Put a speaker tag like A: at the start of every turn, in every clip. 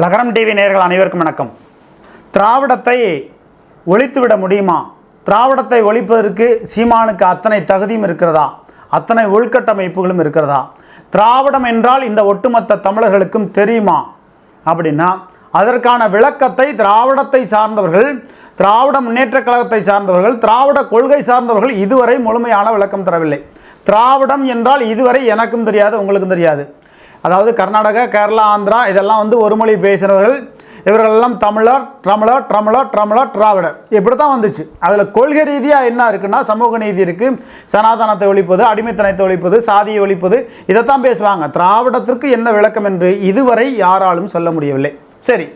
A: லகரம் டிவி நேர்கள் அனைவருக்கும் வணக்கம். திராவிடத்தை ஒழித்துவிட முடியுமா? திராவிடத்தை ஒழிப்பதற்கு சீமானுக்கு அத்தனை தகுதியும் இருக்கிறதா? அத்தனை உள்கட்டமைப்புகளும் இருக்கிறதா? திராவிடம் என்றால் இந்த ஒட்டுமொத்த தமிழர்களுக்கும் தெரியுமா? அப்படின்னா அதற்கான விளக்கத்தை திராவிடத்தை சார்ந்தவர்கள் திராவிட முன்னேற்ற கழகத்தை சார்ந்தவர்கள் திராவிட கொள்கை சார்ந்தவர்கள் இதுவரை முழுமையான விளக்கம் தரவில்லை. திராவிடம் என்றால் இதுவரை எனக்கும் தெரியாது உங்களுக்கும் தெரியாது. அதாவது கர்நாடகா கேரளா ஆந்திரா இதெல்லாம் வந்து ஒரு மொழி பேசுகிறவர்கள் இவர்களெல்லாம் தமிழர் ட்ரமிழர் ட்ரமிழர் ட்ரமிழர் திராவிடர். இப்படி தான் வந்துச்சு. அதில் கொள்கை ரீதியாக என்ன இருக்குன்னா சமூக நீதி இருக்குது சனாதனத்தை ஒழிப்பது அடிமைத்தனத்தை ஒழிப்பது சாதியை ஒழிப்பது இதைத்தான் பேசுவாங்க. திராவிடத்திற்கு என்ன விளக்கம் என்று இதுவரை யாராலும் சொல்ல முடியவில்லை. சரி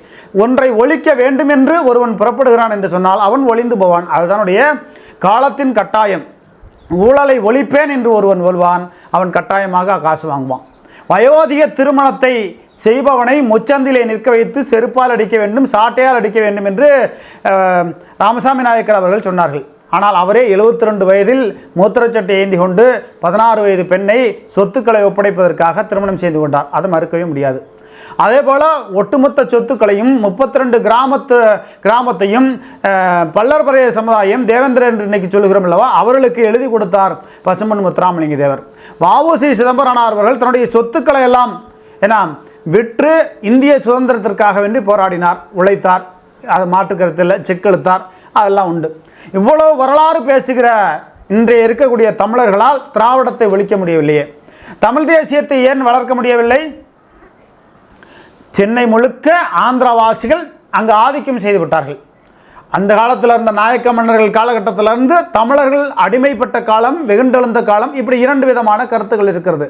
A: ஒன்றை ஒழிக்க வேண்டும் என்று ஒருவன் புறப்படுகிறான் என்று சொன்னால் அவன் ஒளிந்து போவான். அதுதானுடைய காலத்தின் கட்டாயம். ஊழலை ஒழிப்பேன் என்று ஒருவன் ஒழுவான் அவன் கட்டாயமாக காசு வாங்குவான். வயோதிக திருமணத்தை செய்பவனை முச்சந்திலே நிற்க வைத்து செருப்பால் அடிக்க வேண்டும் சாட்டையால் அடிக்க வேண்டும் என்று ராமசாமி நாயக்கர் அவர்கள் சொன்னார்கள். ஆனால் அவரே 72 ரெண்டு வயதில் மூத்திரச்சட்டை ஏந்தி கொண்டு பதினாறு வயது பெண்ணை சொத்துக்களை ஒப்படைப்பதற்காக திருமணம் செய்து கொண்டார். அதை மறுக்கவே முடியாது. அதே போல் ஒட்டுமொத்த சொத்துக்களையும் முப்பத்தி ரெண்டு கிராமத்து கிராமத்தையும் பல்லர்பறைய சமுதாயம் தேவேந்திரன் என்று இன்னைக்கு சொல்லுகிறோம் அல்லவா அவர்களுக்கு எழுதி கொடுத்தார் பசுமன் முத்துராமலிங்க தேவர். வாவுசி சிதம்பரனார் அவர்கள் தன்னுடைய சொத்துக்களை எல்லாம் ஏன்னா விற்று இந்திய சுதந்திரத்திற்காக வேண்டி போராடினார் உழைத்தார் அது மாற்றுக்கருத்தில் செக்கெழுத்தார் அதெல்லாம் உண்டு. இவ்வளோ வரலாறு பேசுகிற இன்றைய இருக்கக்கூடிய தமிழர்களால் திராவிடத்தை ஒழிக்க முடியவில்லையே. தமிழ் தேசியத்தை ஏன் வளர்க்க முடியவில்லை? சென்னை முழுக்க ஆந்திராவாசிகள் அங்கு ஆதிக்கம் செய்து விட்டார்கள். அந்த காலத்தில் இருந்த நாயக்க மன்னர்கள் காலகட்டத்திலிருந்து தமிழர்கள் அடிமைப்பட்ட காலம் வெகுண்டெழுந்த காலம் இப்படி இரண்டு விதமான கருத்துக்கள் இருக்கிறது.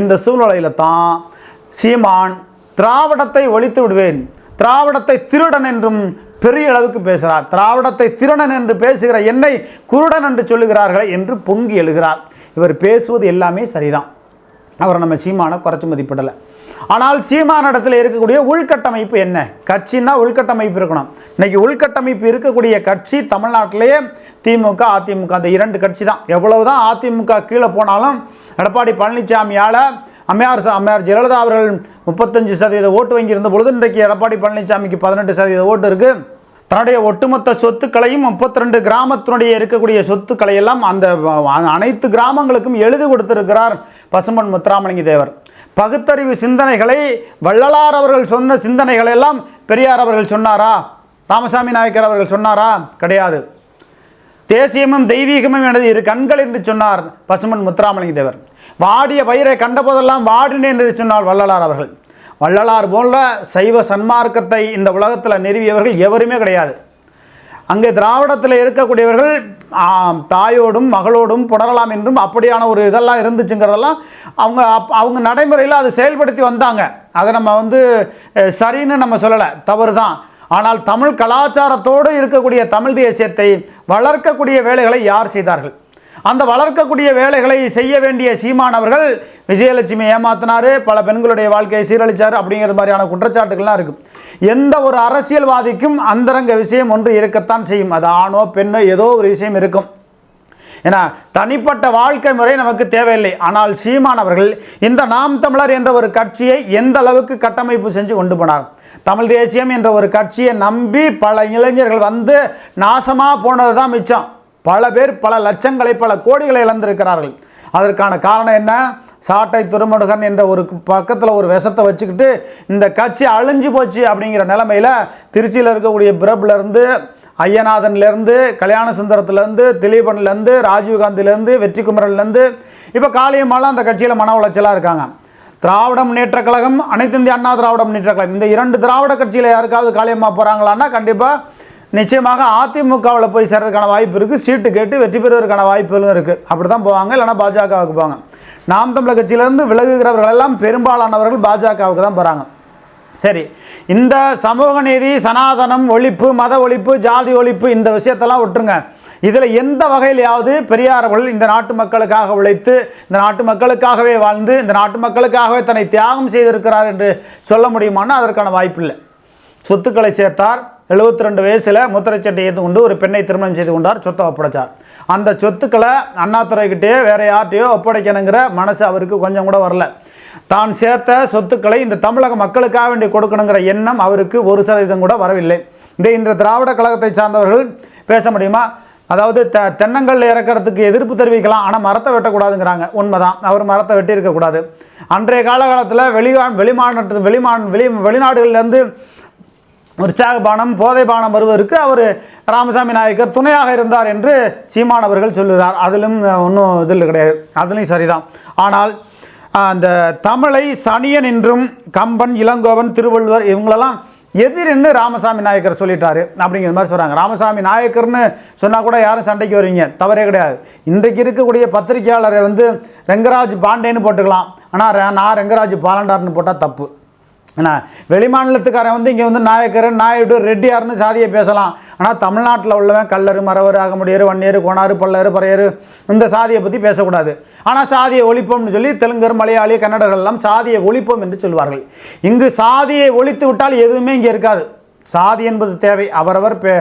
A: இந்த சூழ்நிலையில் தான் சீமான் திராவிடத்தை ஒழித்து விடுவேன் திராவிடத்தை திருடன் என்றும் பெரிய அளவுக்கு பேசுகிறார் திராவிடத்தை திருடன் என்று பேசுகிற என்னை குருடன் என்று சொல்லுகிறார்களே என்று பொங்கி எழுகிறார். இவர் பேசுவது எல்லாமே சரிதான். அவரை நம்ம சீமானை குறைச்சி மதிப்பிடலை. ஆனால் சீமான இடத்துல இருக்கக்கூடிய உள்கட்டமைப்பு என்ன? கட்சின்னா உள்கட்டமைப்பு இருக்கணும். இன்னைக்கு உள்கட்டமைப்பு இருக்கக்கூடிய கட்சி தமிழ்நாட்டிலேயே திமுக அதிமுக அந்த இரண்டு கட்சி தான். எவ்வளவுதான் அதிமுக கீழே போனாலும் எடப்பாடி பழனிசாமியால் அம்மையார் ச- அம்மையார் ஜெயலலிதா அவர்கள் முப்பத்தஞ்சு சதவீத ஓட்டு வங்கி இருந்த பொழுது இன்றைக்கு எடப்பாடி பழனிசாமிக்கு பதினெட்டு சதவீத ஓட்டு இருக்குது தன்னுடைய ஒட்டுமொத்த சொத்துக்களையும் முப்பத்தி ரெண்டு கிராமத்தினுடைய இருக்கக்கூடிய சொத்துக்களை எல்லாம் அந்த அனைத்து கிராமங்களுக்கும் எழுதி கொடுத்திருக்கிறார் பசும்பன் முத்துராமலிங்க தேவர். பகுத்தறிவு சிந்தனைகளை வள்ளலார் அவர்கள் சொன்ன சிந்தனைகளை எல்லாம் பெரியார் அவர்கள் சொன்னாரா? ராமசாமி நாயக்கர் அவர்கள் சொன்னாரா? கிடையாது. தேசியமும் தெய்வீகமும் எனது இரு கண்கள் என்று சொன்னார் பசுமன் முத்துராமலிங்க தேவர். வாடிய பயிரை கண்டபோதெல்லாம் வாடினேன் என்று சொன்னார் வள்ளலார் அவர்கள். வள்ளலார் போல சைவ சன்மார்க்கத்தை இந்த உலகத்தில் நிறுவியவர்கள் எவருமே கிடையாது. அங்கே திராவிடத்தில் இருக்கக்கூடியவர்கள் தாயோடும் மகளோடும் புணரலாம் என்றும் அப்படியான ஒரு இதெல்லாம் இருந்துச்சுங்கிறதெல்லாம் அவங்க அப் அவங்க நடைமுறையில் அதை செயல்படுத்தி வந்தாங்க. அதை நம்ம வந்து சரின்னு நம்ம சொல்லலை தவறு தான் ஆனால் தமிழ் கலாச்சாரத்தோடு இருக்கக்கூடிய தமிழ் தேசியத்தை வளர்க்கக்கூடிய வேலைகளை யார் செய்தார்கள்? அந்த வளர்க்கக்கூடிய வேலைகளை செய்ய வேண்டிய சீமானவர்கள் விஜயலட்சுமி ஏமாத்தினாரு பல பெண்களுடைய வாழ்க்கையை சீரழிச்சார் அப்படிங்கிற மாதிரியான குற்றச்சாட்டுகள்லாம் இருக்குது எந்த ஒரு அரசியல்வாதிக்கும் அந்தரங்க விஷயம் ஒன்று இருக்கத்தான் செய்யும். அது ஆணோ பெண்ணோ ஏதோ ஒரு விஷயம் இருக்கும். ஏன்னா தனிப்பட்ட வாழ்க்கை முறை நமக்கு தேவையில்லை. ஆனால் சீமான் அவர்கள் இந்த நாம் தமிழர் என்ற ஒரு கட்சியை எந்த அளவுக்கு கட்டமைப்பு செஞ்சு கொண்டு போனார்? தமிழ் தேசியம் என்ற ஒரு கட்சியை நம்பி பல இளைஞர்கள் வந்து நாசமாக போனது தான் மிச்சம். பல பேர் பல லட்சங்களை பல கோடிகளை இழந்திருக்கிறார்கள். அதற்கான காரணம் என்ன? சாட்டை துருமுருகன் என்ற ஒரு பக்கத்தில் ஒரு விஷத்தை வச்சுக்கிட்டு இந்த கட்சி அழிஞ்சு போச்சு அப்படிங்கிற நிலமையில் திருச்சியில் இருக்கக்கூடிய பிரபுலேருந்து ஐயநாதன்லேருந்து கல்யாண சுந்தரத்துலேருந்து திலீபன்லேருந்து ராஜீவ்காந்திலேருந்து வெற்றி குமரன்லேருந்து இப்போ காளியம்மாலாம் அந்த கட்சியில் மன உளைச்சலாக இருக்காங்க. திராவிட முன்னேற்ற கழகம் அனைத்து இந்திய அண்ணா திராவிட முன்னேற்ற கழகம் இந்த இரண்டு திராவிட கட்சியில் யாருக்காவது காளியம்மா போகிறாங்களான்னா கண்டிப்பாக நிச்சயமாக அதிமுகவில் போய் சேர்றதுக்கான வாய்ப்பு இருக்குது சீட்டு கேட்டு வெற்றி பெறுவதற்கான வாய்ப்புகளும் இருக்குது அப்படி தான் போவாங்க இல்லைன்னா பாஜகவுக்கு போவாங்க. நாம் தமிழர் கட்சியிலேருந்து விலகுகிறவர்கள் எல்லாம் பெரும்பாலானவர்கள் பாஜகவுக்கு தான் போகிறாங்க சரி இந்த சமூக நீதி சனாதனம் ஒழிப்பு மத ஒழிப்பு ஜாதி ஒழிப்பு இந்த விஷயத்தெல்லாம் விட்டுருங்க. இதில் எந்த வகையிலையாவது பெரியார்கள் இந்த நாட்டு மக்களுக்காக உழைத்து இந்த நாட்டு மக்களுக்காகவே வாழ்ந்து இந்த நாட்டு மக்களுக்காகவே தன்னை தியாகம் செய்திருக்கிறார் என்று சொல்ல முடியுமான்னா அதற்கான வாய்ப்பு இல்லை சொத்துக்களை சேர்த்தார் 72 ரெண்டு வயசில் முத்திரைச்சட்டை ஏற்று கொண்டு ஒரு பெண்ணை திருமணம் செய்து கொண்டார் சொத்தை ஒப்படைச்சார். அந்த சொத்துக்களை அண்ணாதுரைக்கிட்டேயோ வேற யார்ட்டையோ ஒப்படைக்கணுங்கிற மனசு அவருக்கு கொஞ்சம் கூட வரல. தான் சேர்த்த சொத்துக்களை இந்த தமிழக மக்களுக்காக வேண்டி கொடுக்கணுங்கிற எண்ணம் அவருக்கு ஒரு சதவீதம் கூட வரவில்லை. இந்த இந்த திராவிட கழகத்தை சார்ந்தவர்கள் பேச முடியுமா? அதாவது த தென்னங்கல்ல இறக்கிறதுக்கு எதிர்ப்பு தெரிவிக்கலாம் ஆனால் மரத்தை வெட்டக்கூடாதுங்கிறாங்க. உண்மைதான். அவர் மரத்தை வெட்டியிருக்கக்கூடாது. அன்றைய காலகட்டத்தில் வெளிவா வெளிமாநில வெளிமா வெளி வெளிநாடுகள்லேருந்து உற்சாகபானம் போதை பானம் வருவதற்கு அவர் ராமசாமி நாயக்கர் துணையாக இருந்தார் என்று சீமான் அவர்கள் சொல்லுகிறார். அதிலும் ஒன்றும் இதில் கிடையாது. அதுலேயும் சரிதான். ஆனால் அந்த தமிழை சனியன் என்றும் கம்பன் இளங்கோவன் திருவள்ளுவர் இவங்களெல்லாம் எதிர்னு ராமசாமி நாயக்கர் சொல்லிட்டாரு. அப்படிங்கிற மாதிரி சொல்கிறாங்க ராமசாமி நாயக்கர்னு சொன்னால் கூட யாரும் சண்டைக்கு வருவீங்க. தவறே கிடையாது. இன்றைக்கு இருக்கக்கூடிய பத்திரிகையாளரை வந்து ரெங்கராஜ் பாண்டேன்னு போட்டுக்கலாம். ஆனால் நான் ரெங்கராஜ் பாலண்டார்னு போட்டால் தப்பு. ஏன்னா வெளிமாநிலத்துக்காரன் வந்து இங்கே வந்து நாயக்கர் நாயுடு ரெட்டியார்னு சாதியை பேசலாம். ஆனால் தமிழ்நாட்டில் உள்ளவன் கல்லர் மறவர் ஆகமுடியர் வன்னியர் கோணாறு பல்லர் பறையர் இந்த சாதியை பற்றி பேசக்கூடாது. ஆனால் சாதியை ஒழிப்போம்னு சொல்லி தெலுங்கர் மலையாளி கன்னடர்கள் எல்லாம் சாதியை ஒழிப்போம் என்று சொல்வார்கள். இங்கு சாதியை ஒழித்து விட்டால் எதுவுமே இங்கே இருக்காது. சாதி என்பது தேவை. அவரவர் பெ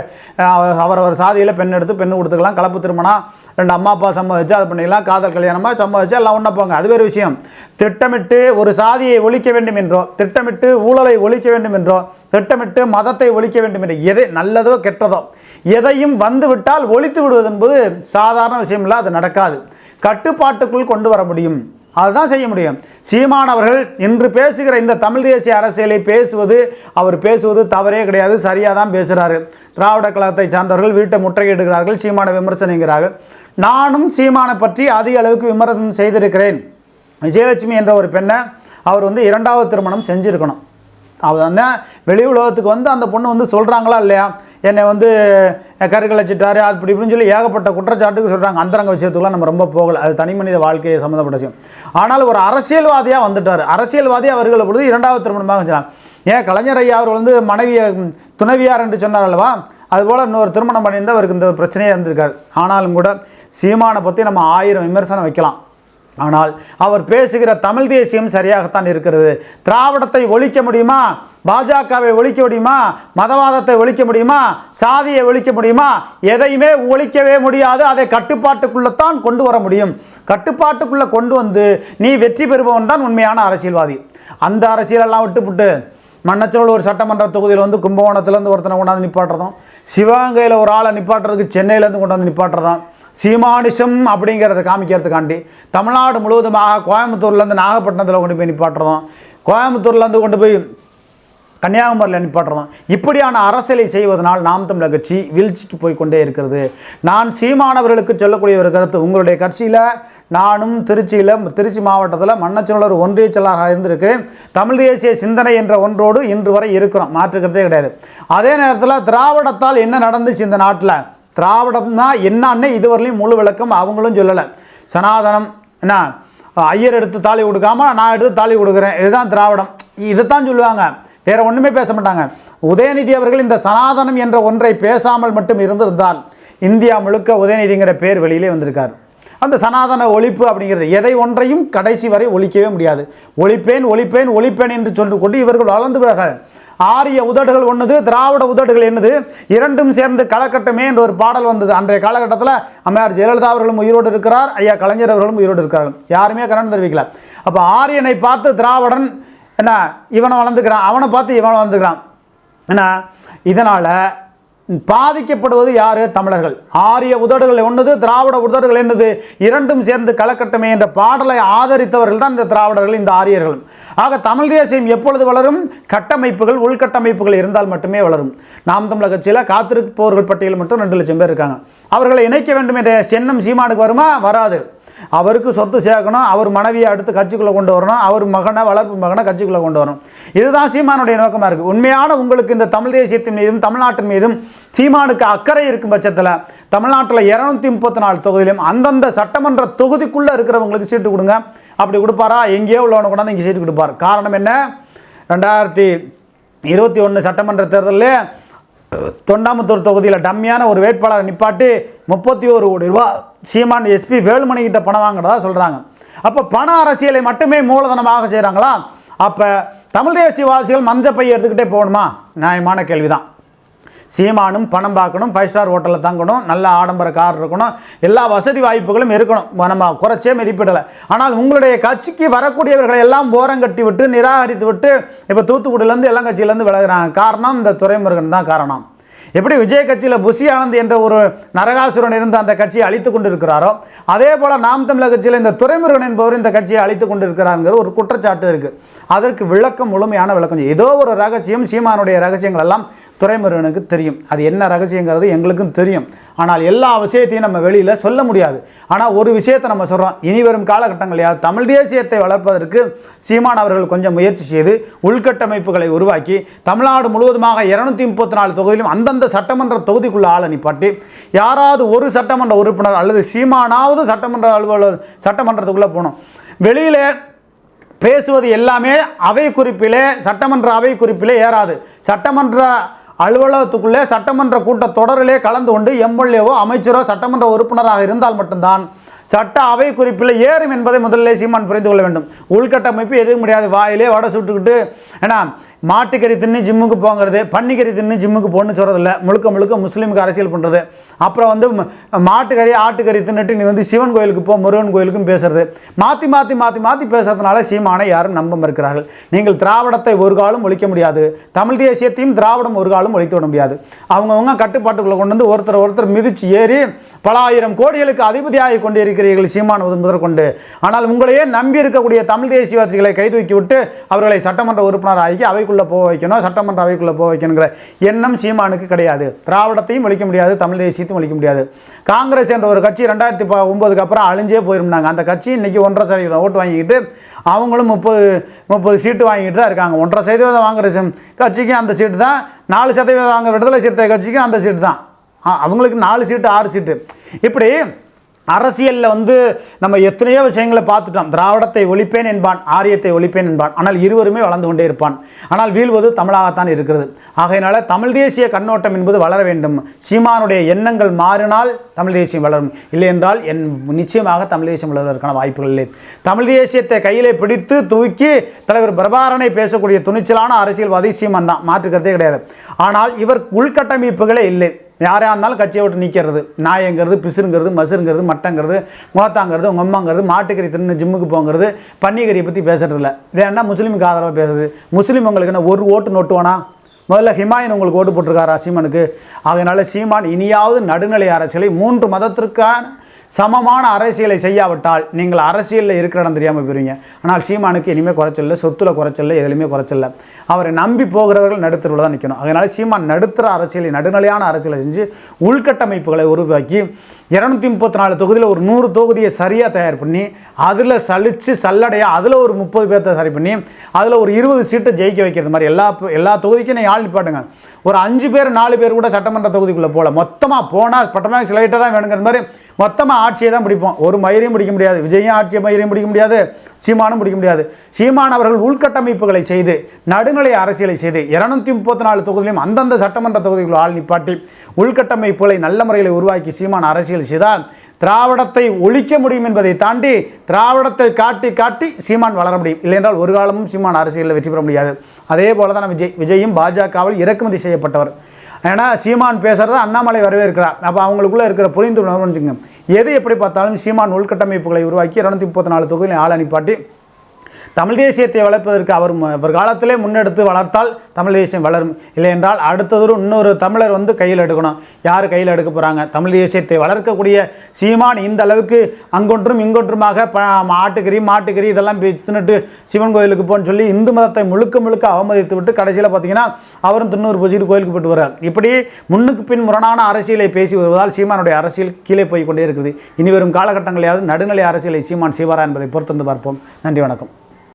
A: அவரவர் சாதியில் பெண் எடுத்து பெண்ணு கொடுத்துக்கலாம். கலப்பு திருமணம் ரெண்டு அம்மா அப்பா சம்மதிச்சு அது பண்ணிக்கலாம். காதல் கல்யாணமாக சம்மதிச்சு எல்லாம் ஒன்றா போங்க. அது வேறு விஷயம். திட்டமிட்டு ஒரு சாதியை ஒழிக்க வேண்டும் என்றோ திட்டமிட்டு ஊழலை ஒழிக்க வேண்டும் என்றோ திட்டமிட்டு மதத்தை ஒழிக்க வேண்டும் என்று எதை நல்லதோ கெட்டதோ எதையும் வந்து விட்டால் ஒழித்து விடுவது என்பது சாதாரண விஷயம் இல்லை அது நடக்காது. கட்டுப்பாட்டுக்குள் கொண்டு வர முடியும். அதுதான் செய்ய முடியும். சீமான் அவர்கள் இன்று பேசுகிற இந்த தமிழ் தேசிய அரசியலை பேசுவது அவர் பேசுவது தவறே கிடையாது சரியாக தான் பேசுகிறாரு திராவிட கழகத்தை சார்ந்தவர்கள் வீட்டை முற்றுகையிடுகிறார்கள் சீமான விமர்சனங்கிறார்கள் நானும் சீமானை பற்றி அதிக அளவுக்கு விமர்சனம் செய்திருக்கிறேன். விஜயலட்சுமி என்ற ஒரு பெண்ணை அவர் வந்து இரண்டாவது திருமணம் செஞ்சுருக்கணும். அவர் வந்து வெளி உலகத்துக்கு வந்து அந்த பொண்ணு வந்து சொல்கிறாங்களா இல்லையா? என்னை வந்து கருக்கலைச்சிட்டாரு அது இப்படி இப்படின்னு சொல்லி ஏகப்பட்ட குற்றச்சாட்டுக்கு சொல்கிறாங்க அந்தரங்க விஷயத்துக்குலாம் நம்ம ரொம்ப போகலை. அது தனி மனித வாழ்க்கையை சம்மந்தப்பட்ட விஷயம். ஆனால் ஒரு அரசியல்வாதியாக வந்துட்டார். அரசியல்வாதி அவர்கள் பொழுது இரண்டாவது திருமணமாக வச்சாங்க ஏன் கலைஞர் ஐயா அவர் வந்து மனைவியை துணைவியார் என்று சொன்னார் அல்லவா? அதுபோல் இன்னொரு திருமணம் பண்ணியிருந்தால் அவருக்கு இந்த பிரச்சனையாக இருந்திருக்காரு ஆனாலும் கூட சீமானை பற்றி நம்ம ஆயிரம் விமர்சனம் வைக்கலாம். ஆனால் அவர் பேசுகிற தமிழ் தேசியம் சரியாகத்தான் இருக்கிறது. திராவிடத்தை ஒழிக்க முடியுமா? பாஜகவை ஒழிக்க முடியுமா? மதவாதத்தை ஒழிக்க முடியுமா? சாதியை ஒழிக்க முடியுமா? எதையுமே ஒழிக்கவே முடியாது. அதை கட்டுப்பாட்டுக்குள்ளத்தான் கொண்டு வர முடியும். கட்டுப்பாட்டுக்குள்ளே கொண்டு வந்து நீ வெற்றி பெறுபவன் தான் உண்மையான அரசியல்வாதி. அந்த அரசியலெல்லாம் விட்டுப்புட்டு ஒரு சட்டமன்ற தொகுதியில் வந்து கும்பகோணத்துலேருந்து ஒருத்தனை கொண்டாந்து நிப்பாட்டுறதும் சிவகங்கையில் ஒரு ஆளை நிப்பாட்டுறதுக்கு சென்னையிலேருந்து கொண்டாந்து நிப்பாட்டுறதும் சீமானிசம் அப்படிங்கிறத காமிக்கிறதுக்காண்டி தமிழ்நாடு முழுவதுமாக கோயம்புத்தூர்லேருந்து நாகப்பட்டினத்தில் கொண்டு போய் நிப்பாட்டுறோம் கோயம்புத்தூர்லேருந்து கொண்டு போய் கன்னியாகுமரியில் நிப்பாட்டுறோம் இப்படியான அரசியலை செய்வதனால் நாம் தமிழர் கட்சி வீழ்ச்சிக்கு போய் கொண்டே இருக்கிறது. நான் சீமானவர்களுக்கு சொல்லக்கூடிய ஒரு கருத்து உங்களுடைய கட்சியில் நானும் திருச்சியில் திருச்சி மாவட்டத்தில் மன்னச்சநல்லூர் ஒன்றிய செயலாளராக இருந்திருக்கிறேன். தமிழ் தேசிய சிந்தனை என்ற ஒன்றோடு இன்று வரை இருக்கிறோம் மாற்றுக்கிறதே கிடையாது. அதே நேரத்தில் திராவிடத்தால் என்ன நடந்துச்சு இந்த நாட்டில்? திராவிடம்னா என்னன்னு இதுவரையிலையும் முழு விளக்கம் அவங்களும் சொல்லலை. சனாதனம் என்ன ஐயர் எடுத்து தாலி கொடுக்காம நான் எடுத்து தாலி கொடுக்குறேன் இதுதான் திராவிடம். இதைத்தான் சொல்லுவாங்க. வேற ஒன்றுமே பேச மாட்டாங்க. உதயநிதி அவர்கள் இந்த சனாதனம் என்ற ஒன்றை பேசாமல் மட்டும் இருந்திருந்தால் இந்தியா முழுக்க உதயநிதிங்கிற பேர் வெளியிலே வந்திருக்கார். அந்த சனாதன ஒழிப்பு அப்படிங்கிறது எதை ஒன்றையும் கடைசி வரை ஒழிக்கவே முடியாது. ஒழிப்பேன் ஒழிப்பேன் ஒழிப்பேன் என்று சொல்லிக்கொண்டு இவர்கள் வளர்ந்து விடுகிறார்கள் ஆரிய உதடுகள் ஒன்றுது திராவிட உதடுகள் என்னது? இரண்டும் சேர்ந்து களக்கட்டமே என்ற ஒரு பாடல் வந்தது. அன்றைய காலகட்டத்தில் அம்மையார் ஜெயலலிதா அவர்களும் உயிரோடு இருக்கிறார் ஐயா கலைஞர் அவர்களும் உயிரோடு இருக்கிறார்கள். யாருமே கரணம் தெரிவிக்கல. அப்போ ஆரியனை பார்த்து திராவிடன் என்ன இவனை வளர்ந்துக்கிறான் அவனை பார்த்து இவனை வளர்ந்துக்கிறான். என்ன இதனால் பாதிக்கப்படுவது யார்? தமிழர்கள். ஆரிய உதடுகள் ஒன்றுது திராவிட உதடுகள் என்னது? இரண்டும் சேர்ந்து கலக்கட்டமே என்ற பாடலை ஆதரித்தவர்கள் தான் இந்த திராவிடர்கள் இந்த ஆரியர்கள் ஆக தமிழ் தேசியம் எப்பொழுது வளரும்? கட்டமைப்புகள் உள்கட்டமைப்புகள் இருந்தால் மட்டுமே வளரும். நாம் தமிழக கட்சியில் காத்திருப்பவர்கள் பட்டியல் மட்டும் ரெண்டு லட்சம் பேர் இருக்காங்க. அவர்களை இணைக்க வேண்டும் என்ற சென்னம் சீமானுக்கு வருமா? வராது. அவருக்கு சொத்து சேர்க்கணும் அவர் மனைவியை அடுத்து கட்சிக்குள்ளே கொண்டு வரணும் அவர் மகனை வளர்ப்பு மகனை கட்சிக்குள்ளே கொண்டு வரணும். இதுதான் சீமானுடைய நோக்கமாக இருக்குது உண்மையான உங்களுக்கு இந்த தமிழ் தேசியத்தின் மீதும் தமிழ்நாட்டின் மீதும் சீமானுக்கு அக்கறை இருக்கும் பட்சத்தில் தமிழ்நாட்டில் இரநூத்தி முப்பத்தி நாலு தொகுதியிலும் அந்தந்த சட்டமன்ற தொகுதிக்குள்ளே இருக்கிறவங்களுக்கு சீட்டு கொடுங்க. அப்படி கொடுப்பாரா? எங்கேயோ உள்ளவனை கொண்டாந்து இங்கே சீட்டு கொடுப்பார். காரணம் என்ன? ரெண்டாயிரத்தி இருபத்தி ஒன்று சட்டமன்ற தேர்தலில் தொண்டாமுத்தூர் தொகுதியில் டம்மியான ஒரு வேட்பாளரை நிப்பாட்டி முப்பத்தி ஒரு கோடி ரூபா சீமான் எஸ்பி வேலுமணி கிட்ட பணம் வாங்குறதா சொல்கிறாங்க அப்போ பண அரசியலை மட்டுமே மூலதனமாக செய்கிறாங்களா அப்போ தமிழ் தேசியவாசிகள் மஞ்ச எடுத்துக்கிட்டே போகணுமா? நியாயமான கேள்வி தான் சீமானும் பணம் பார்க்கணும் ஃபைவ் ஸ்டார் ஹோட்டலில் தங்கணும் நல்ல ஆடம்பர கார் இருக்கணும் எல்லா வசதி வாய்ப்புகளும் இருக்கணும். நம்ம குறைச்சே மதிப்பிடலை. ஆனால் உங்களுடைய கட்சிக்கு வரக்கூடியவர்களை எல்லாம் ஓரங்கட்டி விட்டு நிராகரித்து விட்டு இப்போ தூத்துக்குடியிலேருந்து எல்லாம் கட்சியிலேருந்து விலகிறாங்க. காரணம் இந்த துறைமுருகன் தான் காரணம். எப்படி விஜய் கட்சியில் புஷி ஆனந்த் என்ற ஒரு நரகாசுரன் இருந்து அந்த கட்சியை அழித்து கொண்டிருக்கிறாரோ அதே போல் நாம் தமிழக கட்சியில் இந்த துறைமுருகன் என்பவர் இந்த கட்சியை அழித்து கொண்டிருக்கிறாருங்கிற ஒரு குற்றச்சாட்டு இருக்குது அதற்கு விளக்கம் முழுமையான விளக்கம். ஏதோ ஒரு ரகசியம் சீமானுடைய ரகசியங்கள் எல்லாம் துறைமுருகனுக்கு தெரியும். அது என்ன ரகசியங்கிறது எங்களுக்கும் தெரியும். ஆனால் எல்லா விஷயத்தையும் நம்ம வெளியில் சொல்ல முடியாது. ஆனால் ஒரு விஷயத்தை நம்ம சொல்கிறோம் இனி வரும் காலகட்டங்களில் தமிழ் தேசியத்தை வளர்ப்பதற்கு சீமான் அவர்கள் கொஞ்சம் முயற்சி செய்து உள்கட்டமைப்புகளை உருவாக்கி தமிழ்நாடு முழுவதுமாக இரநூத்தி முப்பத்தி நாலு தொகுதியிலும் அந்தந்த சட்டமன்ற தொகுதிக்குள்ள ஆளை நிப்பாட்டி யாராவது ஒரு சட்டமன்ற உறுப்பினர் அல்லது சீமானாவது சட்டமன்ற அலுவலர் சட்டமன்றத்துக்குள்ளே போகணும். வெளியில் பேசுவது எல்லாமே அவை குறிப்பிலே சட்டமன்ற அவை குறிப்பிலே ஏறாது. சட்டமன்ற அலுவலகத்துக்குள்ளே சட்டமன்ற கூட்ட தொடரிலே கலந்து கொண்டு எம்எல்ஏவோ அமைச்சரோ சட்டமன்ற உறுப்பினராக இருந்தால் மட்டும்தான் சட்ட அவை குறிப்பில் ஏறும் என்பதை முதல்ல சீமான் புரிந்து கொள்ள வேண்டும். உள்கட்டமைப்பு எதுவும் முடியாது வாயிலே வடை சுட்டுக்கிட்டு ஏன்னா மாட்டுக்கறி தின்னு ஜிம்முக்கு போங்கிறது பன்னிக்கறி தின்னு ஜிம்முக்கு போகணுன்னு சொல்கிறதில்ல முழுக்க முழுக்க முஸ்லீமுக்கு அரசியல் பண்ணுறது அப்புறம் வந்து மாட்டுக்கறி ஆட்டுக்கறி தின்னுட்டு நீ வந்து சிவன் கோயிலுக்கு போ முருகன் கோயிலுக்கும் பேசுறது. மாற்றி மாற்றி மாற்றி மாற்றி பேசுறதுனால சீமானை யாரும் நம்ப மறுக்கிறார்கள். நீங்கள் திராவிடத்தை ஒரு காலம் ஒழிக்க முடியாது. தமிழ் தேசியத்தையும் திராவிடம் ஒரு காலம் ஒழித்து விட முடியாது. அவங்கவுங்க கட்டுப்பாட்டுக்குள்ளே கொண்டு வந்து ஒருத்தர் ஒருத்தர் மிதிச்சு ஏறி பல ஆயிரம் கோடிகளுக்கு அதிபதியாகி கொண்டு இருக்கிறீர்கள் சீமான் முதற்கொண்டு ஆனால் உங்களையே நம்பி இருக்கக்கூடிய தமிழ் தேசியவாதிகளை கைது விட்டு அவர்களை சட்டமன்ற உறுப்பினர் ஆகி அவைக்குள்ளே போக வைக்கணும் சட்டமன்ற அவைக்குள்ளே போக வைக்கணுங்கிற எண்ணம் சீமானுக்கு கிடையாது. திராவிடத்தையும் ஒழிக்க முடியாது தமிழ் தேசியத்தையும் ஒழிக்க முடியாது. காங்கிரஸ் என்ற ஒரு கட்சி ரெண்டாயிரத்தி ப ஒன்பதுக்கு அப்புறம் அழிஞ்சே போயிருந்தாங்க. அந்த கட்சி இன்னைக்கு ஒன்றரை சதவீதம் ஓட்டு வாங்கிக்கிட்டு அவங்களும் முப்பது முப்பது சீட்டு வாங்கிட்டு தான் இருக்காங்க. ஒன்றரை சதவீதம் வாங்குற கட்சிக்கும் அந்த சீட்டு தான் நாலு சதவீதம் வாங்குற விடுதலை சிறுத்தை கட்சிக்கும் அந்த சீட்டு தான். அவங்களுக்கு நாலு சீட்டு ஆறு சீட்டு. இப்படி அரசியலில் வந்து நம்ம எத்தனையோ விஷயங்களை பார்த்துட்டோம். திராவிடத்தை ஒழிப்பேன் என்பான் ஆரியத்தை ஒழிப்பேன் என்பான். ஆனால் இருவருமே வளர்ந்து கொண்டே இருப்பான். ஆனால் வீழ்வது தமிழாகத்தான் இருக்கிறது. ஆகையினால தமிழ் தேசிய கண்ணோட்டம் என்பது வளர வேண்டும். சீமானுடைய எண்ணங்கள் மாறினால் தமிழ் தேசியம் வளரும். இல்லை என்றால் என் நிச்சயமாக தமிழ் தேசியம் வளர்வதற்கான வாய்ப்புகள் இல்லை. தமிழ் தேசியத்தை கையிலே பிடித்து தூக்கி தலைவர் பிரபாரனை பேசக்கூடிய துணிச்சலான அரசியல்வாதி சீமான் தான். மாற்றுக்கிறதே கிடையாது. ஆனால் இவர் உள்கட்டமைப்புகளே இல்லை. யாராக இருந்தாலும் கட்சியை விட்டு நிற்கிறது நாயங்கிறது பிசுருங்கிறது மசுருங்கிறது மட்டங்கிறது மோத்தாங்கிறது உங்கள் அம்மாங்கிறது மாட்டுக்கறி தின்னு ஜிம்முக்கு போங்கிறது பன்னிக்கறியை பற்றி பேசுறது இல்லை வேணா முஸ்லீமுக்கு ஆதரவாக பேசுறது முஸ்லீம் உங்களுக்கு என்ன ஒரு ஓட்டு நோட்டுவானா? முதல்ல ஹிமாயன் உங்களுக்கு ஓட்டு போட்டிருக்காரா சீமானுக்கு? அதனால் சீமான் இனியாவது நடுநிலை அரசியலை மூன்று மதத்திற்கான சமமான அரசியலை செய்யாவிட்டால் நீங்கள் அரசியலில் இருக்கிற இடம் தெரியாமல் போயிருவீங்க. ஆனால் சீமானுக்கு இனிமேல் குறைச்சல சொத்துல குறைச்சல எதுலையுமே குறைச்சல அவரை நம்பி போகிறவர்கள் நடுத்தருவில் தான் நிற்கணும் அதனால் சீமான் நடுத்தர அரசியலை நடுநிலையான அரசியலை செஞ்சு உள்கட்டமைப்புகளை உருவாக்கி இரநூத்தி முப்பத்தி நாலு தொகுதியில் ஒரு நூறு தொகுதியை சரியாக தயார் பண்ணி அதில் சலித்து சல்லடையாக அதில் ஒரு முப்பது பேர்த்த சரி பண்ணி அதில் ஒரு இருபது சீட்டை ஜெயிக்க வைக்கிறது மாதிரி எல்லா எல்லா தொகுதிக்கும் நீ ஆள் நிப்பாட்டுங்க. ஒரு அஞ்சு பேர் நாலு பேர் கூட சட்டமன்ற தொகுதிக்குள்ளே போகல மொத்தமாக போனால் பட்டமாக சிலைட்டை தான் வேணுங்கிற மாதிரி மொத்தமாக ஆட்சியை தான் பிடிப்போம். ஒரு மயிரையும் பிடிக்க முடியாது விஜயும் ஆட்சியை மயிரையும் பிடிக்க முடியாது சீமானும் பிடிக்க முடியாது. சீமான் அவர்கள் உள்கட்டமைப்புகளை செய்து நடுநிலை அரசியலை செய்து இருநூத்தி முப்பத்தி நாலு தொகுதியிலும் அந்தந்த சட்டமன்ற தொகுதிகளில் ஆள் நிப்பாட்டி உள்கட்டமைப்புகளை நல்ல முறையில் உருவாக்கி சீமான் அரசியல் செய்தால் திராவிடத்தை ஒழிக்க முடியும் என்பதை தாண்டி திராவிடத்தை காட்டி காட்டி சீமான் வளர முடியும். இல்லையென்றால் ஒரு காலமும் சீமான் அரசியலில் வெற்றி பெற முடியாது. அதே போல தான் விஜய் விஜயும் பாஜகவில் இறக்குமதி செய்யப்பட்டவர். ஏன்னா சீமான் பேசுகிறத அண்ணாமலை வரவேற்கிறார். அப்போ அவங்களுக்குள்ளே இருக்கிற புரிந்துணர்வு வச்சுக்கோங்க. எது எப்படி பார்த்தாலும் சீமான் உள்கட்டமைப்புகளை உருவாக்கி இரநூத்தி முப்பத்தி நாலு தொகுதியில் ஆள் அனுப்பாட்டி தமிழ் தேசியத்தை வளர்ப்பதற்கு அவர் அவர் காலத்திலே முன்னெடுத்து வளர்த்தால் தமிழ் தேசியம் வளரும். இல்லை என்றால் அடுத்ததொரு இன்னொரு தமிழர் வந்து கையில் எடுக்கணும். யார் கையில் எடுக்க போகிறாங்க தமிழ் தேசியத்தை வளர்க்கக்கூடிய சீமான் இந்த அளவுக்கு அங்கொன்றும் இங்கொன்றுமாக ப ஆட்டுக்கறி மாட்டுக்கறி இதெல்லாம் தின்னுட்டு சிவன் கோயிலுக்கு போன்னு சொல்லி இந்து மதத்தை முழுக்க முழுக்க அவமதித்து விட்டு கடைசியில் பார்த்தீங்கன்னா அவரும் திருநூறு பூஜைக்கு கோயிலுக்கு போயிட்டு வர்றார். இப்படி முன்னுக்கு பின் முரணான அரசியலை பேசி வருவதால் சீமானுடைய அரசியல் கீழே போய் கொண்டே இருக்குது. இனி வரும் காலகட்டங்களையாவது நடுநிலை அரசியலை சீமான் செய்வாரா என்பதை பொறுத்திருந்து பார்ப்போம். நன்றி வணக்கம்.